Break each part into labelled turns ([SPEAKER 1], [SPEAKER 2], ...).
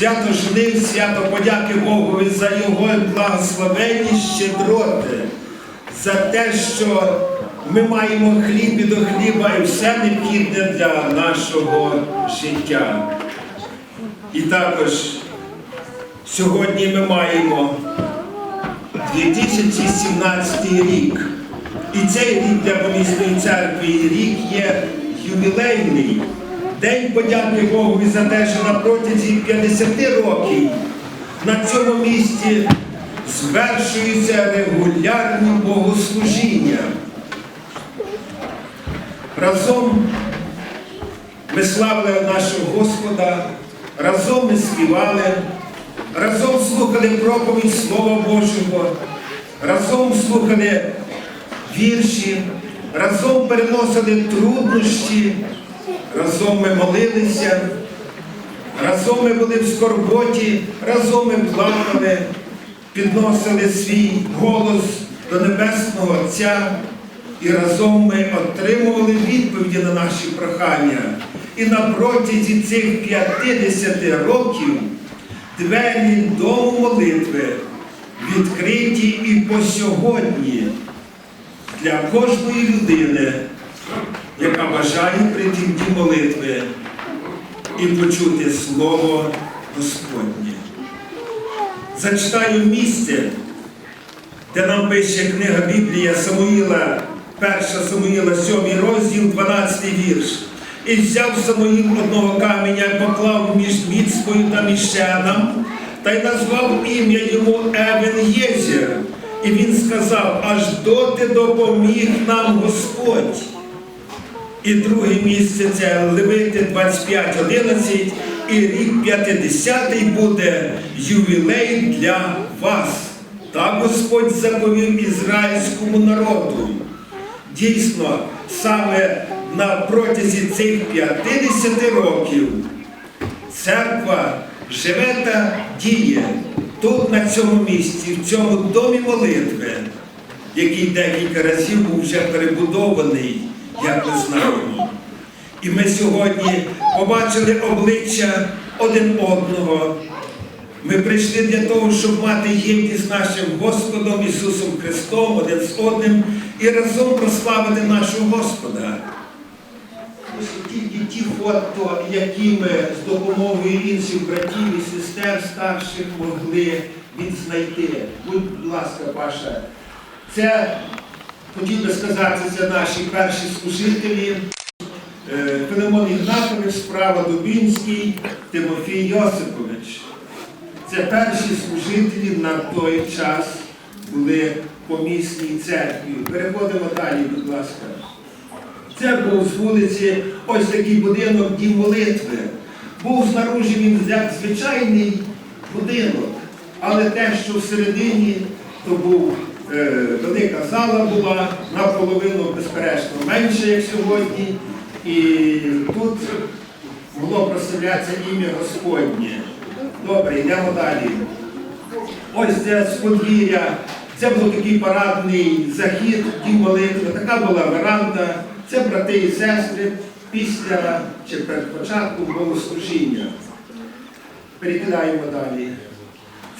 [SPEAKER 1] свято. Жнив, свято подяки Богові за його благословенні щедроти, за те, що ми маємо хліб і до хліба і все необхідне для нашого життя. І також сьогодні ми маємо 2017 рік. І цей рік для помісної церкви рік є ювілейний. День подяки Богові за те, що на протязі 50 років на цьому місці звершуються регулярні богослужіння. Разом ми славили нашого Господа, разом ми співали, разом слухали проповідь Слова Божого, разом слухали вірші, разом переносили труднощі, разом ми молилися, разом ми були в скорботі, разом ми плакали, підносили свій голос до Небесного Отця. І разом ми отримували відповіді на наші прохання. І на протязі цих 50 років двері дому молитви відкриті і по сьогодні для кожної людини, яка бажає прийти дім молитви і почути Слово Господнє. Зачитаю місце, де нам пише книга Біблія Самуїла, 1 Самуїла, 7 розділ, 12 вірш. І взяв Самуїл одного каменя, поклав між міцкою та міщеном, та й назвав ім'я йому Евен Єзір. І він сказав, аж доти допоміг нам Господь. І друге місце це Левити 25.11, і рік 50 буде ювілей для вас. Так Господь заповів ізраїльському народу. Дійсно, саме на протязі цих 50 років церква живе та діє тут, на цьому місці, в цьому домі молитви, який декілька разів був вже перебудований, як ми знаємо. І ми сьогодні побачили обличчя один одного. Ми прийшли для того, щоб мати єдність з нашим Господом Ісусом Христом, один з одним, і разом прославити нашого Господа. Тільки ті фото, які ми з допомогою інших братів і сестер старших могли відзнайти. Будь ласка, Паша. Це, хотів би сказати, це наші перші служителі. Е, Филимон Ігнатович, справа Дубінський, Тимофій Йосипович. Це перші служителі на той час були по місній церкві. Переходимо далі, будь ласка. Це був з вулиці ось такий будинок дім молитви. Був знаружі він як звичайний будинок, але те, що всередині, то був велика зала була, наполовину, безперечно, менше, як сьогодні. І тут могло прославлятися ім'я Господнє. Добре, йдемо далі. Ось це з подвір'я. Це був такий парадний захід, дім молитви, така була веранда. Це брати і сестри після чи перед початком богослужіння. Перекидаємо далі.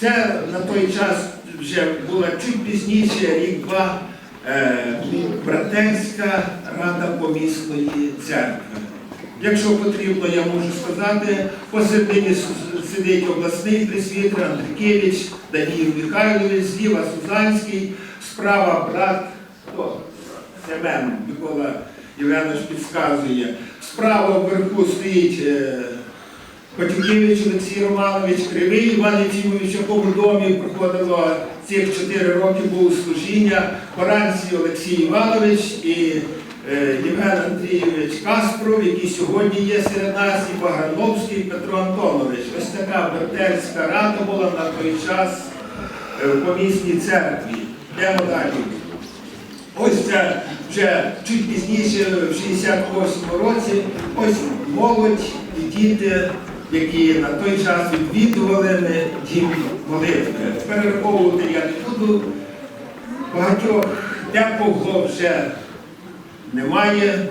[SPEAKER 1] Це на той час вже була чуть пізніше, рік-два, е, братерська рада помісної церкви. Якщо потрібно, я можу сказати, посередині сидить обласний присвітер Андрикевич, Даніїв Михайлович, зліва Сузанський, справа брат хто? Семен Микола Євгенович підказує. Справа вверху стоїть Котюкевич Олексій Романович, Кривий Іван Єфімович, якому домі проходило цих чотири роки було служіння, Поранці Олексій Іванович і е, Євген Андрійович Каспров, який сьогодні є серед нас, і Баграновський Петро Антонович. Ось така братерська рада була на той час е, в помісній церкві. Йдемо далі. Ось це вже чуть пізніше, в 68-му році, ось молодь і діти, які на той час відвідували дім молитви. Перераховувати я не буду. Багатьох декого вже немає.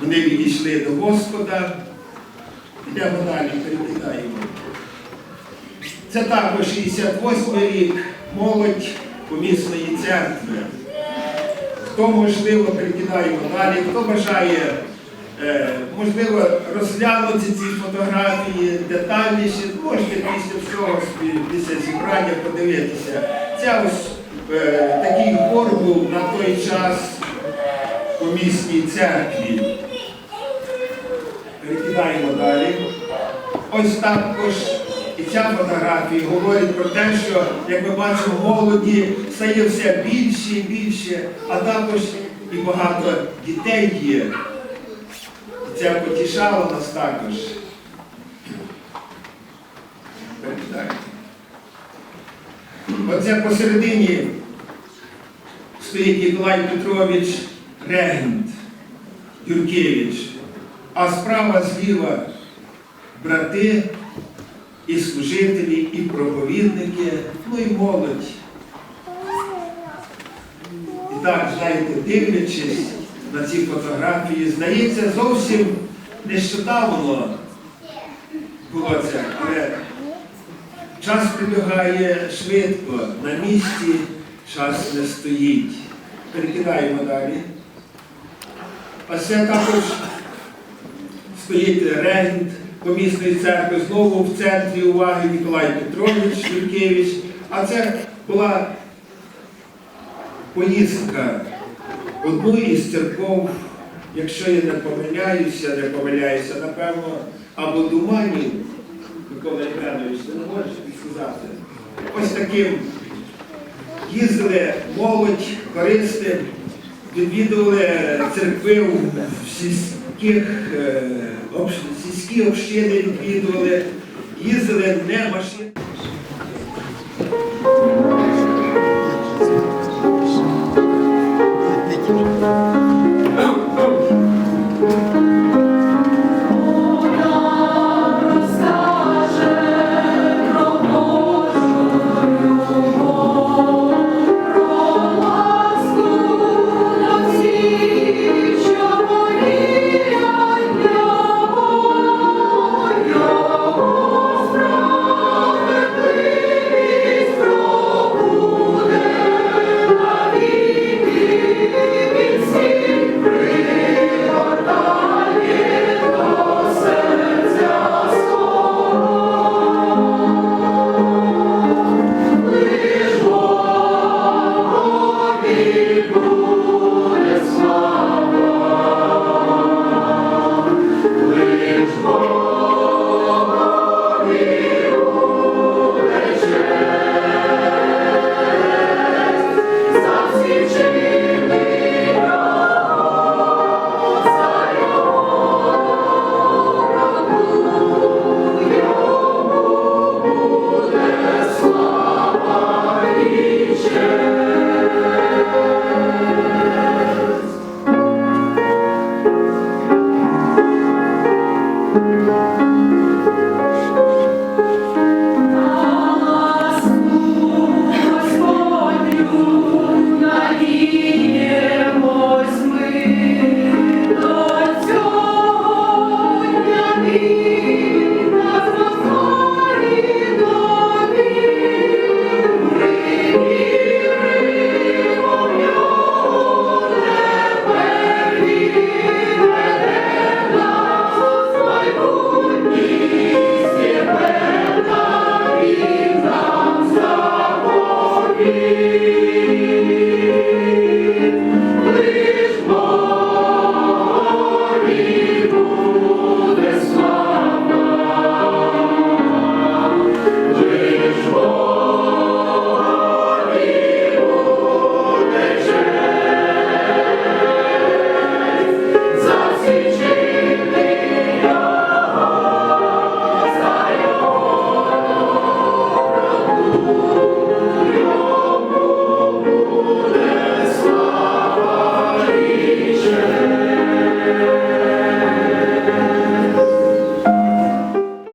[SPEAKER 1] Вони відійшли до Господа. Йдемо далі, перекидаємо. Це також 68-й рік, молодь помісної церкви. Хто можливо перекидаємо далі, хто бажає можливо розглянути ці фотографії детальніше, можете після всього після зібрання подивитися. Це ось е, такий хор був на той час у міській церкві. Перекидаємо далі. Ось також і ця фотографія говорить про те, що, як ми бачимо, молоді стає все більше і більше, а також і багато дітей є. Це потішало нас також. Оце посередині стоїть Ніколай Петрович Регент Юркевич, а справа зліва брати і служителі, і проповідники, ну і молодь. І так, знаєте, дивлячись на ці фотографії, здається, зовсім нещодавно було це, але час прибігає швидко, на місці час не стоїть. Перекидаємо далі. А це також стоїть регент помісної церкви, знову в центрі уваги Ніколай Петрович Юркевич. А це була поїздка одну із церков, якщо я не помиляюся, не помиляюся, напевно, або Думанів, Микола Євгенович, ти не можеш підсказати. Ось таким їздили молодь, користи, відвідували церкви в сільських, е, сільські общини відвідували, їздили не машини.